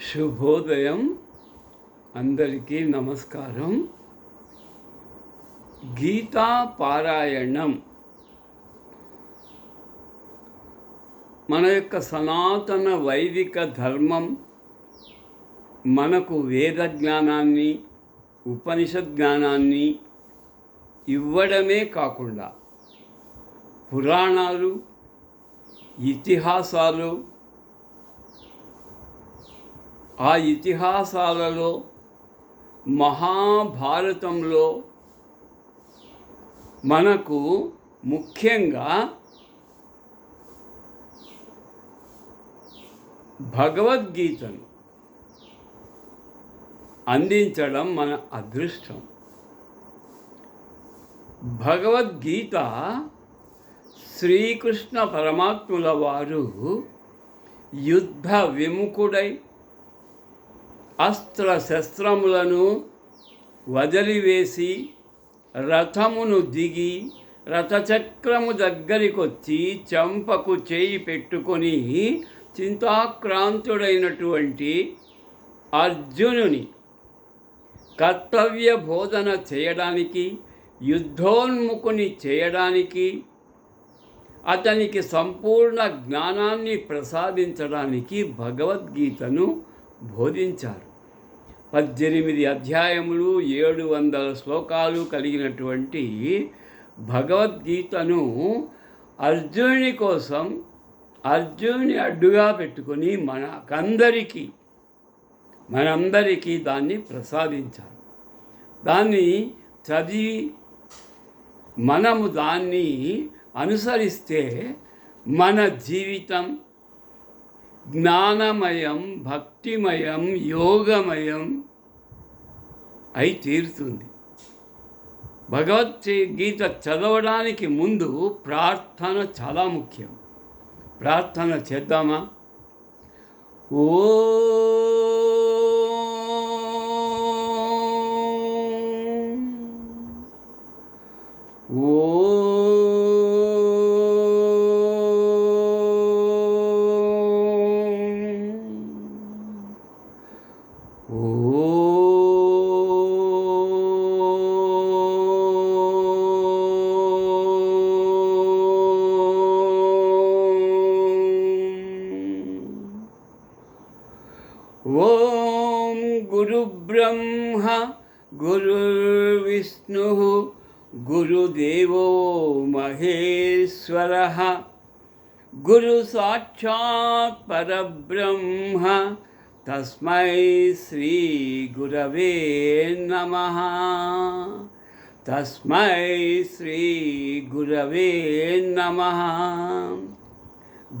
శుభోదయం. అందరికీ నమస్కారం. గీతా పారాయణం. మన యొక్క సనాతన వైదిక ధర్మం మనకు వేద జ్ఞానాన్ని ఉపనిషద్ జ్ఞానాన్ని ఇవ్వడమే కాకుండా పురాణాలు ఇతిహాసాలు ఆ ఇతిహాసాలలో మహాభారతంలో మనకు ముఖ్యంగా భగవద్గీతను అందించడం మన అదృష్టం. భగవద్గీత శ్రీకృష్ణ పరమాత్ముల వారు యుద్ధ విముఖుడై అస్త్ర శస్త్రములను వదిలివేసి రథమును దిగి రథచక్రము దగ్గరికొచ్చి చంపకు చేయి పెట్టుకొని చింతాక్రాంతుడైనటువంటి అర్జునుని కర్తవ్య బోధన చేయడానికి యుద్ధోన్ముఖుని చేయడానికి అతనికి సంపూర్ణ జ్ఞానాన్ని ప్రసాదించడానికి భగవద్గీతను బోధించారు. పద్దెనిమిది అధ్యాయములు ఏడు వందల శ్లోకాలు కలిగినటువంటి భగవద్గీతను అర్జునుని కోసం అర్జునుని అడ్డుగా పెట్టుకొని మనకందరికీ మనందరికీ దాన్ని ప్రసాదించారు. దాన్ని చదివి మనము దాన్ని అనుసరిస్తే మన జీవితం జ్ఞానమయం భక్తిమయం యోగమయం అయి తీరుతుంది. భగవద్గీత చదవడానికి ముందు ప్రార్థన చాలా ముఖ్యం. ప్రార్థన చేద్దామా? ఓ. గురుబ్రహ్మ గురుర్విష్ణు గురుదేవో మహేశ్వర గురు సాక్షాత్ పరబ్రహ్మ తస్మై శ్రీ గురవే నమ తస్మై శ్రీ గురవే నమ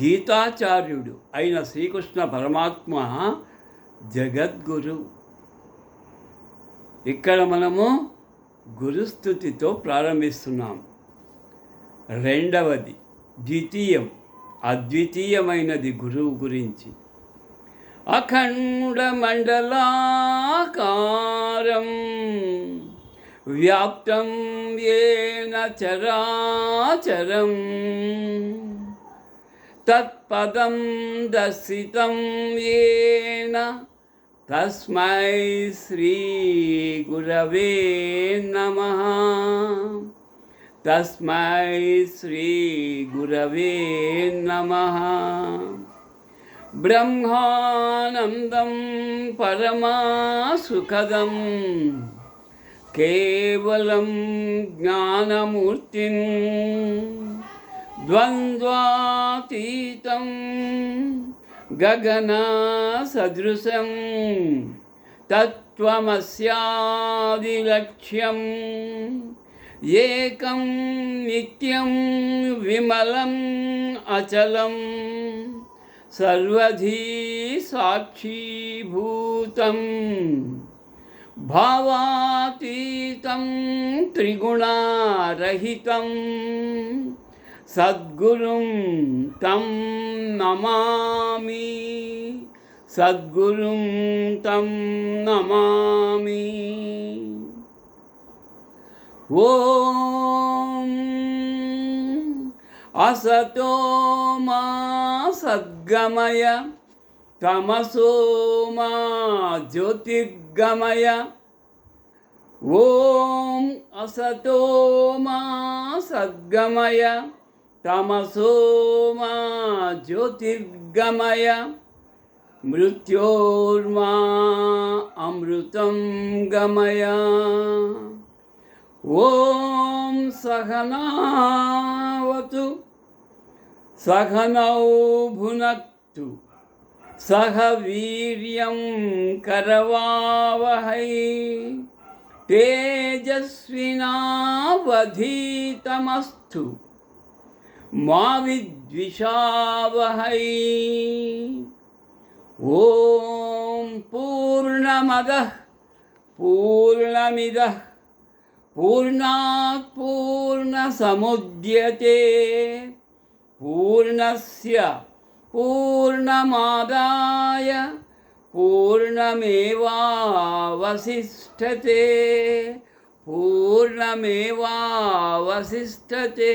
గీతాచార్యుడు అయిన శ్రీకృష్ణ పరమాత్మ జగద్గురు. ఇక్కడ మనము గురుస్థుతితో ప్రారంభిస్తున్నాం. రెండవది ద్వితీయం అద్వితీయమైనది గురువు గురించి. అఖండ మండలాకారం వ్యాప్తం ఏన చరాచరం. తత్పదం దర్శితం ఏన తస్మై శ్రీ గురవే నమ. తస్మై శ్రీ గురవే నమ. బ్రహ్మానందం పరమాసుఖదం. కేవలం జ్ఞానమూర్తిం ద్వంద్వాతీతం. गगनासदृशं तत्त्वमस्यादिलक्ष्यम् एकं नित्यं विमलम् अचलं सर्वधी साक्षीभूतं भावातीतं त्रिगुणारहितम् సద్గురుం తం నమామి. సద్గురుం తం నమామి. ఓం అసతో మా సద్గమయ. తమసో మా జ్యోతిర్గమయ. ఓం అసతో మా సద్గమయ. తమసోమా జ్యోతిర్గమయ మృత్యోర్మా అమృతం గమయ. ఓం సహనావతు సహనౌ భునక్తు సహ వీర్యం కరవావహై. తేజస్వినావధీతమస్తు మా విద్విషావహై ఓం పూర్ణమద పూర్ణమిద. పూర్ణాత్ పూర్ణసముద్యతే. పూర్ణస్య పూర్ణమాదాయ. పూర్ణమేవావశిష్టతే. పూర్ణమేవావశిష్టతే.